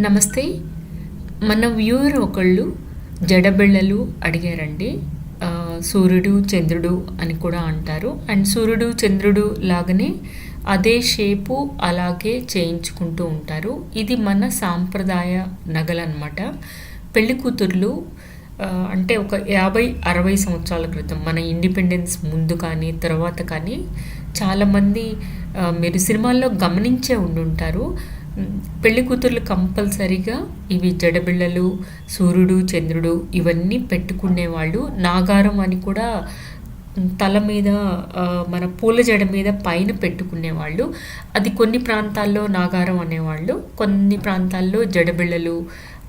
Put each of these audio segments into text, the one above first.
నమస్తే. మన వ్యూవర్ ఒకళ్ళు జడబిళ్ళలు అడిగారండి. సూర్యుడు చంద్రుడు అని కూడా అంటారు. అండ్ సూర్యుడు చంద్రుడు లాగానే అదే షేపు అలాగే చేయించుకుంటూ ఉంటారు. ఇది మన సాంప్రదాయ నగలన్నమాట. పెళ్ళి కూతుర్లు అంటే ఒక యాభై అరవై సంవత్సరాల క్రితం మన ఇండిపెండెన్స్ ముందు కానీ తర్వాత కానీ చాలామంది మీరు సినిమాల్లో గమనించే ఉండుంటారు. ఉంటారు పెళ్ళి కూతుర్లు కంపల్సరిగా ఇవి జడబిళ్ళలు సూర్యుడు చంద్రుడు ఇవన్నీ పెట్టుకునేవాళ్ళు నాగారం అని కూడా తల మీద మన పూల జడ మీద పైన పెట్టుకునేవాళ్ళు అది కొన్ని ప్రాంతాల్లో నాగారం అనేవాళ్ళు కొన్ని ప్రాంతాల్లో జడబిళ్ళలు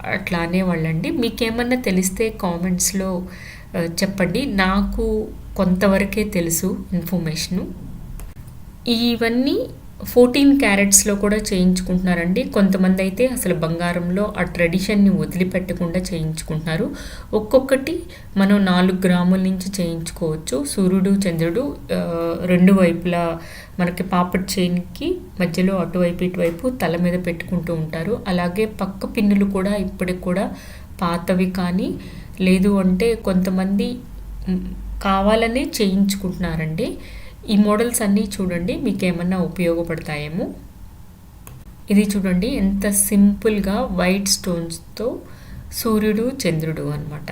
అట్లా అనేవాళ్ళండి. మీకేమన్నా తెలిస్తే కామెంట్స్లో చెప్పండి. నాకు కొంతవరకే తెలుసు ఇన్ఫర్మేషను. ఇవన్నీ ఫోర్టీన్ క్యారెట్స్లో కూడా చేయించుకుంటున్నారండి. కొంతమంది అయితే అసలు బంగారంలో ఆ ట్రెడిషన్ని వదిలిపెట్టకుండా చేయించుకుంటున్నారు. ఒక్కొక్కటి మనం నాలుగు గ్రాముల నుంచి చేయించుకోవచ్చు. సూర్యుడు చంద్రుడు రెండు వైపులా మనకి పాపట్ చైన్కి మధ్యలో అటువైపు ఇటువైపు తల మీద పెట్టుకుంటూ ఉంటారు. అలాగే పక్క పిన్నులు కూడా ఇప్పటికి కూడా పాతవి కానీ లేదు అంటే కొంతమంది కావాలనే చేయించుకుంటున్నారండి. ఈ మోడల్స్ అన్నీ చూడండి మీకు ఏమన్నా ఉపయోగపడతాయేమో. ఇది చూడండి ఎంత సింపుల్గా వైట్ స్టోన్స్తో సూర్యుడు చంద్రుడు అనమాట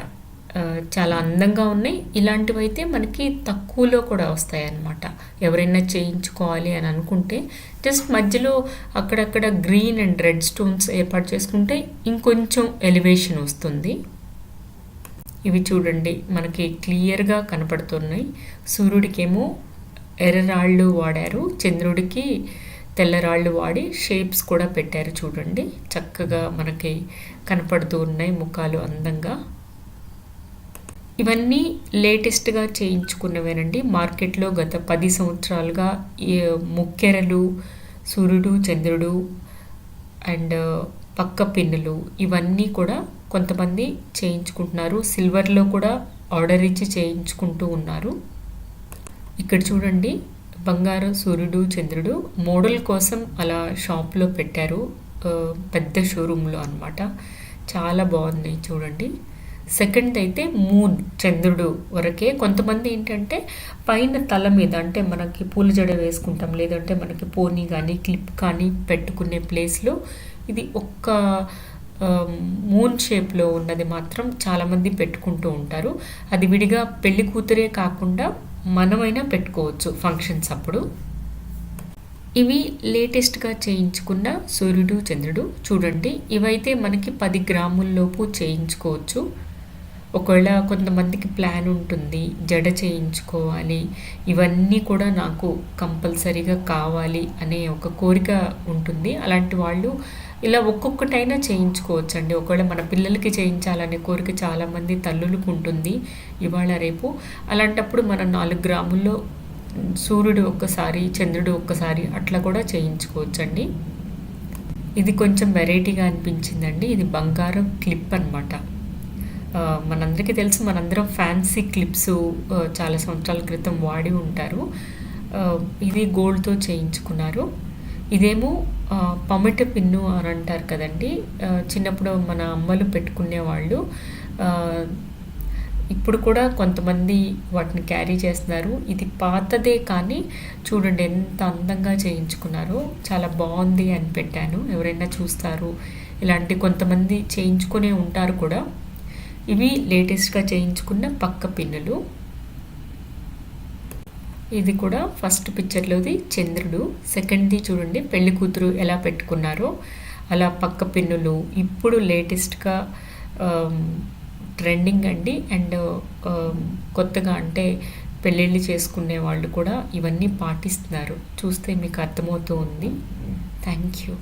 చాలా అందంగా ఉన్నాయి. ఇలాంటివి అయితే మనకి తక్కువలో కూడా వస్తాయి అన్నమాట ఎవరైనా చేయించుకోవాలి అని అనుకుంటే జస్ట్ మధ్యలో అక్కడక్కడ గ్రీన్ అండ్ రెడ్ స్టోన్స్ ఏర్పాటు చేసుకుంటే ఇంకొంచెం ఎలివేషన్ వస్తుంది. ఇవి చూడండి మనకి క్లియర్గా కనపడుతున్నాయి. సూర్యుడికేమో ఎర్రరాళ్ళు వాడారు. చంద్రుడికి తెల్లరాళ్ళు వాడి షేప్స్ కూడా పెట్టారు చూడండి. చక్కగా మనకి కనపడుతూ ఉన్నాయి ముఖాలు అందంగా. ఇవన్నీ లేటెస్ట్గా చేయించుకున్నవేనండి. మార్కెట్లో గత పది సంవత్సరాలుగా ఈ ముక్కెరలు సూర్యుడు చంద్రుడు అండ్ పక్క పిన్నులు ఇవన్నీ కూడా కొంతమంది చేయించుకుంటున్నారు. సిల్వర్లో కూడా ఆర్డర్ ఇచ్చి చేయించుకుంటూ ఉన్నారు. ఇక్కడ చూడండి. బంగారు సూర్యుడు చంద్రుడు మోడల్ కోసం అలా షాప్లో పెట్టారు. పెద్ద షోరూంలో అనమాట చాలా బాగుంది చూడండి. సెకండ్ అయితే మూన్ చంద్రుడు వరకే. కొంతమంది ఏంటంటే పైన తల మీద అంటే మనకి పూల జడ వేసుకుంటాం లేదంటే మనకి పోనీ కానీ క్లిప్ కానీ పెట్టుకునే ప్లేస్లో ఇది ఒక్క మూన్ షేప్లో ఉన్నది మాత్రం చాలామంది పెట్టుకుంటూ ఉంటారు. అది విడిగా పెళ్ళి కూతురే కాకుండా మనమైనా పెట్టుకోవచ్చు ఫంక్షన్స్ అప్పుడు. ఇవి లేటెస్ట్గా చేయించుకున్న సూర్యుడు చంద్రుడు చూడండి. ఇవైతే మనకి పది గ్రాముల్లోపు చేయించుకోవచ్చు. ఒకవేళ కొంతమందికి ప్లాన్ ఉంటుంది జడ చేయించుకోవాలి. ఇవన్నీ కూడా నాకు కంపల్సరీగా కావాలి అనే ఒక కోరిక ఉంటుంది. అలాంటి వాళ్ళు ఇలా ఒక్కొక్కటైనా చేయించుకోవచ్చు అండి ఒకవేళ మన పిల్లలకి చేయించాలనే కోరిక చాలామంది తల్లులకు ఉంటుంది ఇవాళ రేపు. అలాంటప్పుడు మనం నాలుగు గ్రాముల్లో సూర్యుడు ఒక్కసారి చంద్రుడు ఒక్కసారి అట్లా కూడా చేయించుకోవచ్చండి. ఇది కొంచెం వెరైటీగా అనిపించిందండి. ఇది బంగారం క్లిప్ అనమాట మనందరికీ తెలుసు మనందరం ఫ్యాన్సీ క్లిప్స్ చాలా సంవత్సరాల క్రితం వాడి ఉంటారు. ఇది గోల్డ్తో చేయించుకున్నారు. ఇదేమో పమట పిన్ను అని అంటారు కదండి. చిన్నప్పుడు మన అమ్మలు పెట్టుకునేవాళ్ళు. ఇప్పుడు కూడా కొంతమంది వాటిని క్యారీ చేస్తున్నారు. ఇది పాతదే కానీ చూడండి ఎంత అందంగా చేయించుకున్నారో. చాలా బాగుంది అని పెట్టాను ఎవరైనా చూస్తారు. ఇలాంటి కొంతమంది చేయించుకునే ఉంటారు కూడా. ఇవి లేటెస్ట్గా చేయించుకున్న పక్క పిన్నులు. ఇది కూడా ఫస్ట్ పిక్చర్లోది చంద్రుడు. సెకండ్ది చూడండి పెళ్ళి కూతురు ఎలా పెట్టుకున్నారో. అలా పక్క పిన్నులు ఇప్పుడు లేటెస్ట్గా ట్రెండింగ్ అండి. అండ్ కొత్తగా అంటే పెళ్ళిళ్ళు చేసుకునే వాళ్ళు కూడా ఇవన్నీ పాటిస్తున్నారు. చూస్తే మీకు అర్థమవుతూ ఉంది. Thank you